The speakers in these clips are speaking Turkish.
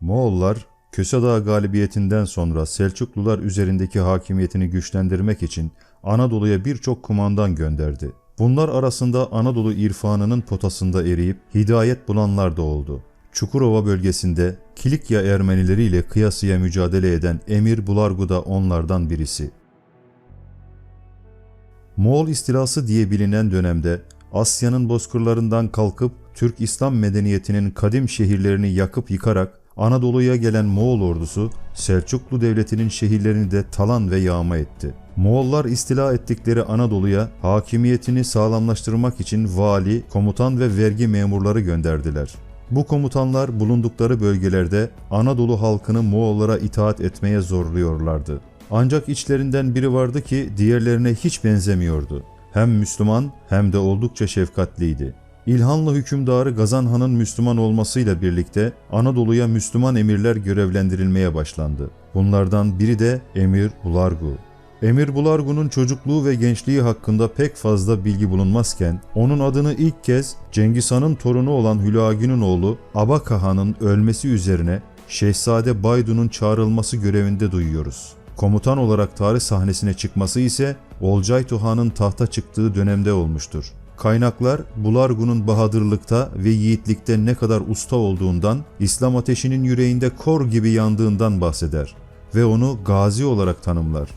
Moğollar Köse Dağı galibiyetinden sonra Selçuklular üzerindeki hakimiyetini güçlendirmek için Anadolu'ya birçok kumandan gönderdi. Bunlar arasında Anadolu irfanının potasında eriyip hidayet bulanlar da oldu. Çukurova bölgesinde Kilikya Ermenileriyle kıyasıya mücadele eden Emir Bulargu da onlardan birisi. Moğol istilası diye bilinen dönemde Asya'nın bozkırlarından kalkıp Türk İslam medeniyetinin kadim şehirlerini yakıp yıkarak Anadolu'ya gelen Moğol ordusu Selçuklu Devleti'nin şehirlerini de talan ve yağma etti. Moğollar istila ettikleri Anadolu'ya hakimiyetini sağlamlaştırmak için vali, komutan ve vergi memurları gönderdiler. Bu komutanlar bulundukları bölgelerde Anadolu halkını Moğollara itaat etmeye zorluyorlardı. Ancak içlerinden biri vardı ki diğerlerine hiç benzemiyordu. Hem Müslüman hem de oldukça şefkatliydi. İlhanlı hükümdarı Gazan Han'ın Müslüman olmasıyla birlikte Anadolu'ya Müslüman emirler görevlendirilmeye başlandı. Bunlardan biri de Emir Bulargu. Emir Bulargu'nun çocukluğu ve gençliği hakkında pek fazla bilgi bulunmazken, onun adını ilk kez Cengiz Han'ın torunu olan Hülagü'nün oğlu Abaka Han'ın ölmesi üzerine Şehzade Baydun'un çağrılması görevinde duyuyoruz. Komutan olarak tarih sahnesine çıkması ise Olcay Tuhan'ın tahta çıktığı dönemde olmuştur. Kaynaklar Bulargu'nun bahadırlıkta ve yiğitlikte ne kadar usta olduğundan, İslam ateşinin yüreğinde kor gibi yandığından bahseder ve onu gazi olarak tanımlar.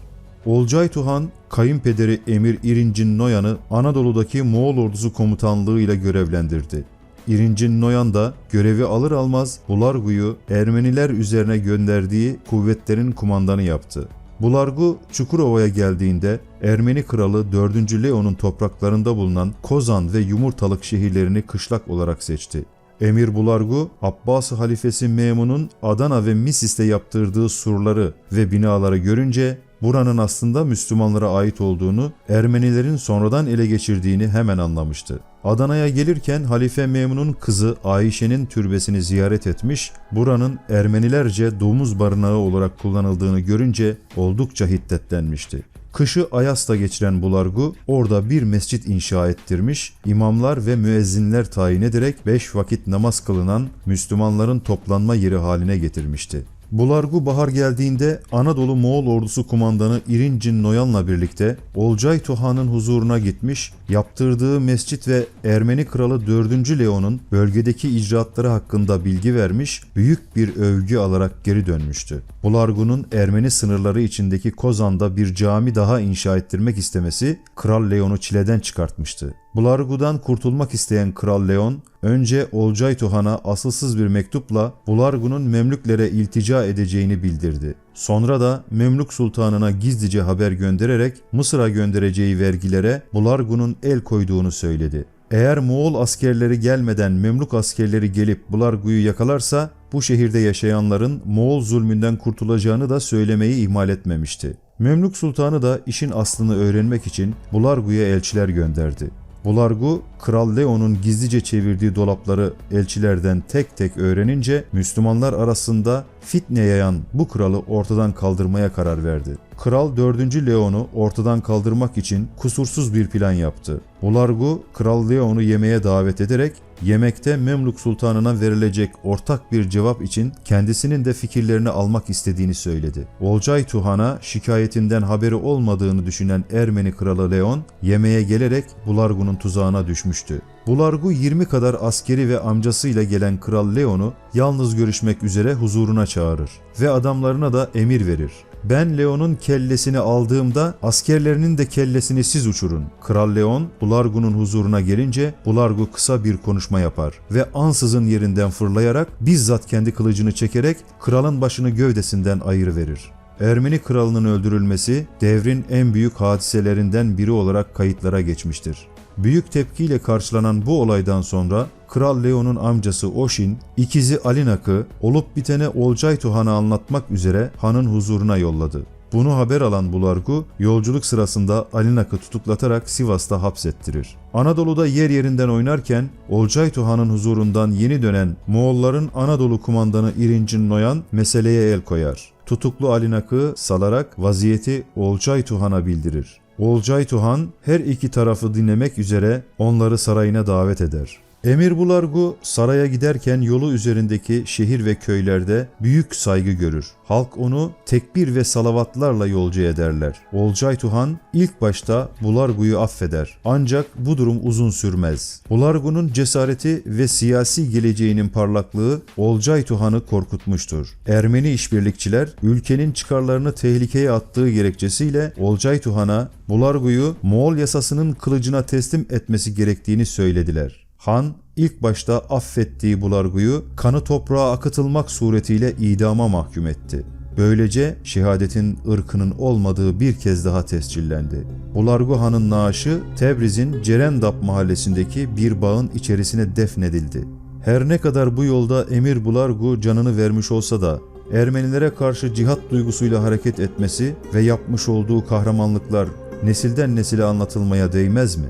Olcay Tuhan, kayınpederi Emir İrincin Noyan'ı Anadolu'daki Moğol ordusu komutanlığıyla görevlendirdi. İrincin Noyan da görevi alır almaz Bulargu'yu Ermeniler üzerine gönderdiği kuvvetlerin kumandanı yaptı. Bulargu Çukurova'ya geldiğinde Ermeni kralı 4. Leon'un topraklarında bulunan Kozan ve Yumurtalık şehirlerini kışlak olarak seçti. Emir Bulargu, Abbas halifesi Memun'un Adana ve Misis'te yaptırdığı surları ve binaları görünce buranın aslında Müslümanlara ait olduğunu, Ermenilerin sonradan ele geçirdiğini hemen anlamıştı. Adana'ya gelirken Halife Memun'un kızı Ayşe'nin türbesini ziyaret etmiş, buranın Ermenilerce domuz barınağı olarak kullanıldığını görünce oldukça hiddetlenmişti. Kışı Ayas'ta geçiren Bulargu orada bir mescit inşa ettirmiş, imamlar ve müezzinler tayin ederek beş vakit namaz kılınan Müslümanların toplanma yeri haline getirmişti. Bulargu bahar geldiğinde Anadolu Moğol ordusu kumandanı İrincin Noyan'la birlikte Olcay Tuhan'ın huzuruna gitmiş, yaptırdığı mescit ve Ermeni kralı 4. Leon'un bölgedeki icraatları hakkında bilgi vermiş, büyük bir övgü alarak geri dönmüştü. Bulargu'nun Ermeni sınırları içindeki Kozan'da bir cami daha inşa ettirmek istemesi Kral Leon'u çileden çıkartmıştı. Bulargu'dan kurtulmak isteyen Kral Leon, önce Olcay Tuhan'a asılsız bir mektupla Bulargu'nun Memlüklere iltica edeceğini bildirdi. Sonra da Memlük Sultanı'na gizlice haber göndererek Mısır'a göndereceği vergilere Bulargu'nun el koyduğunu söyledi. Eğer Moğol askerleri gelmeden Memlük askerleri gelip Bulargu'yu yakalarsa bu şehirde yaşayanların Moğol zulmünden kurtulacağını da söylemeyi ihmal etmemişti. Memlük Sultanı da işin aslını öğrenmek için Bulargu'ya elçiler gönderdi. Bulargu, Kral Leon'un gizlice çevirdiği dolapları elçilerden tek tek öğrenince Müslümanlar arasında fitne yayan bu kralı ortadan kaldırmaya karar verdi. Kral 4. Leon'u ortadan kaldırmak için kusursuz bir plan yaptı. Bulargu, Kral Leon'u yemeğe davet ederek yemekte Memlük Sultanı'na verilecek ortak bir cevap için kendisinin de fikirlerini almak istediğini söyledi. Olcay Tuhan'a şikayetinden haberi olmadığını düşünen Ermeni kralı Leon yemeğe gelerek Bulargu'nun tuzağına düşmüştü. Bulargu 20 kadar askeri ve amcasıyla gelen Kral Leon'u yalnız görüşmek üzere huzuruna çağırır ve adamlarına da emir verir. Ben Leon'un kellesini aldığımda askerlerinin de kellesini siz uçurun. Kral Leon Bulargu'nun huzuruna gelince Bulargu kısa bir konuşma yapar ve ansızın yerinden fırlayarak bizzat kendi kılıcını çekerek kralın başını gövdesinden ayırıverir. Ermeni kralının öldürülmesi devrin en büyük hadiselerinden biri olarak kayıtlara geçmiştir. Büyük tepkiyle karşılanan bu olaydan sonra Kral Leon'un amcası Oşin, ikizi Alinak'ı olup bitene Olcay Tuhan'a anlatmak üzere hanın huzuruna yolladı. Bunu haber alan Bulargu, yolculuk sırasında Alinak'ı tutuklatarak Sivas'ta hapsettirir. Anadolu'da yer yerinden oynarken Olcay Tuhan'ın huzurundan yeni dönen Moğolların Anadolu kumandanı İrincin Noyan meseleye el koyar. Tutuklu Alinak'ı salarak vaziyeti Olcay Tuhan'a bildirir. Olcay Tuhan her iki tarafı dinlemek üzere onları sarayına davet eder. Emir Bulargu saraya giderken yolu üzerindeki şehir ve köylerde büyük saygı görür. Halk onu tekbir ve salavatlarla yolcu ederler. Olcay Tuhan ilk başta Bulargu'yu affeder. Ancak bu durum uzun sürmez. Bulargu'nun cesareti ve siyasi geleceğinin parlaklığı Olcay Tuhan'ı korkutmuştur. Ermeni işbirlikçiler ülkenin çıkarlarını tehlikeye attığı gerekçesiyle Olcay Tuhan'a Bulargu'yu Moğol yasasının kılıcına teslim etmesi gerektiğini söylediler. Han ilk başta affettiği Bulargu'yu kanı toprağa akıtılmak suretiyle idama mahkum etti. Böylece şehadetin ırkının olmadığı bir kez daha tescillendi. Bulargu Han'ın naaşı Tebriz'in Cerendap mahallesindeki bir bağın içerisine defnedildi. Her ne kadar bu yolda Emir Bulargu canını vermiş olsa da Ermenilere karşı cihat duygusuyla hareket etmesi ve yapmış olduğu kahramanlıklar nesilden nesile anlatılmaya değmez mi?